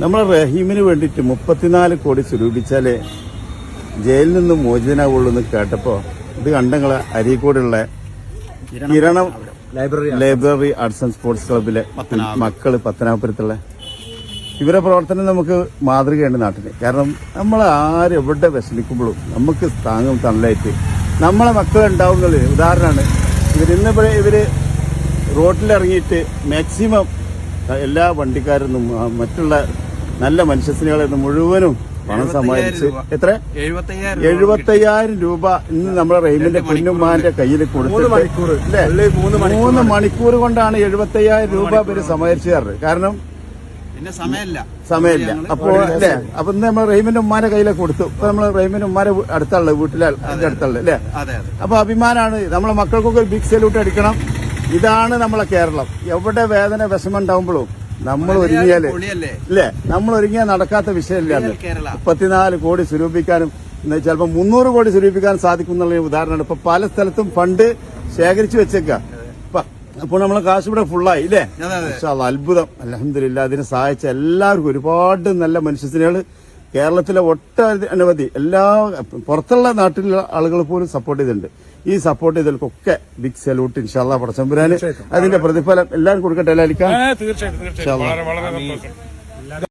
നമ്മളെ റഹീമിന് വേണ്ടിയിട്ട് മുപ്പത്തിനാല് കോടി സ്വരൂപിച്ചാലേ ജയിലിൽ നിന്ന് മോചിതനാവുള്ളൂ എന്ന് കേട്ടപ്പോ ഇത് കണ്ടങ്ങളെ അരീക്കോടുള്ള Kiranam library library arts and sports ക്ലബിലെ മക്കൾ പത്തനാപുരത്തുള്ള ഇവരെ പ്രവർത്തനം നമുക്ക് മാതൃകയാണ് നാട്ടിന് കാരണം നമ്മൾ ആരെവിടെ വിഷമിക്കുമ്പോഴും നമുക്ക് താങ്ങും തണലായിട്ട് നമ്മളെ മക്കൾ ഉണ്ടാവുന്നത് ഉദാഹരണമാണ് ഇവരിന്ന് ഇവിടെ ഇവർ റോട്ടിലിറങ്ങിയിട്ട് മാക്സിമം എല്ലാ വണ്ടിക്കാരൊന്നും മറ്റുള്ള നല്ല മനുഷ്യസ്നേഹികളിൽ നിന്ന് മുഴുവനും പണം സമ്പാദിച്ച് എത്ര? എഴുപത്തയ്യായിരം രൂപ ഇന്ന് നമ്മുടെ റെയിമിന്റെ കുഞ്ഞുമ്മാന്റെ കയ്യിൽ കൊടുത്തു മൂന്ന് മണിക്കൂർ. കൊണ്ടാണ് എഴുപത്തയ്യായിരം രൂപ ഇവർ സമ്മാനിച്ചു തരുന്നത് കാരണം സമയമില്ല. അപ്പോ അല്ലേ? അപ്പൊ ഇന്ന് നമ്മൾ റെയിമിന്റെ ഉമ്മാരെ കയ്യിലേക്ക് കൊടുത്തു. ഇപ്പൊ നമ്മൾ റെയിമിന്റെ ഉമ്മാരെ അടുത്തുള്ള വീട്ടിലെ അതിന്റെ അടുത്തുള്ള അല്ലേ? അപ്പൊ അഭിമാനാണ്. നമ്മളെ മക്കൾക്കൊക്കെ ഒരു ബിഗ് സല്യൂട്ട് അടിക്കണം. ഇതാണ് നമ്മളെ കേരളം. എവിടെ വേദന വിഷമം ഉണ്ടാവുമ്പോഴും നമ്മൾ ഒരുങ്ങിയാൽ ഇല്ലേ? നമ്മൾ ഒരുങ്ങിയാൽ നടക്കാത്ത വിഷയമില്ല മുപ്പത്തിനാല് കോടി സ്വരൂപിക്കാനും ചിലപ്പോൾ മുന്നൂറ് കോടി സ്വരൂപിക്കാൻ സാധിക്കും എന്നുള്ള ഉദാഹരണമാണ്. ഇപ്പൊ പല സ്ഥലത്തും ഫണ്ട് ശേഖരിച്ചു വെച്ചേക്ക. അപ്പോൾ നമ്മളെ കാശ് ഇവിടെ ഫുള്ളായി ഇല്ലേ? അത്ഭുതം. അലഹമില്ല അതിനെ സഹായിച്ച എല്ലാവർക്കും ഒരുപാട് നല്ല മനുഷ്യസ്നേഹികൾ കേരളത്തിലെ ഒട്ടനവധി എല്ലാ പുറത്തുള്ള നാട്ടിലുള്ള ആളുകൾ പോലും സപ്പോർട്ട് ചെയ്തിട്ടുണ്ട്. ഈ സപ്പോർട്ട് ചെയ്തവർക്കൊക്കെ ബിഗ് സല്യൂട്ട് ഇൻഷാല്ല പടച്ചമ്പുരാന് അതിന്റെ പ്രതിഫലം എല്ലാവരും കൊടുക്കട്ടെ അല്ലായിരിക്കാം തീർച്ചയായിട്ടും